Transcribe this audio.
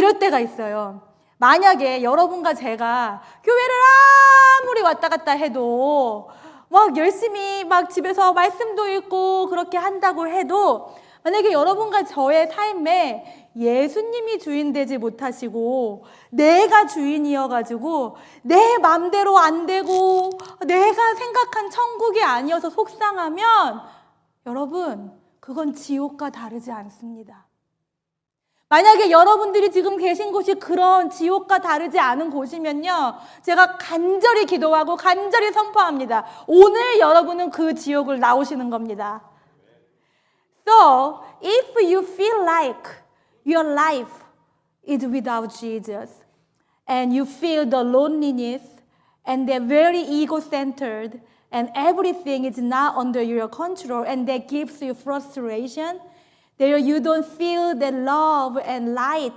이럴 때가 있어요. 만약에 여러분과 제가 교회를 아무리 왔다 갔다 해도 막 열심히 막 집에서 말씀도 읽고 그렇게 한다고 해도 만약에 여러분과 저의 삶에 예수님이 주인 되지 못하시고 내가 주인이어 가지고 내 맘대로 안 되고 내가 생각한 천국이 아니어서 속상하면 여러분 그건 지옥과 다르지 않습니다. 만약에 여러분들이 지금 계신 곳이 그런 지옥과 다르지 않은 곳이면요. 제가 간절히 기도하고 간절히 선포합니다. 오늘 여러분은 그 지옥을 나오시는 겁니다. So, if you feel like your life is without Jesus and you feel the loneliness and they're very ego-centered and everything is not under your control and that gives you frustration, there you don't feel the love and light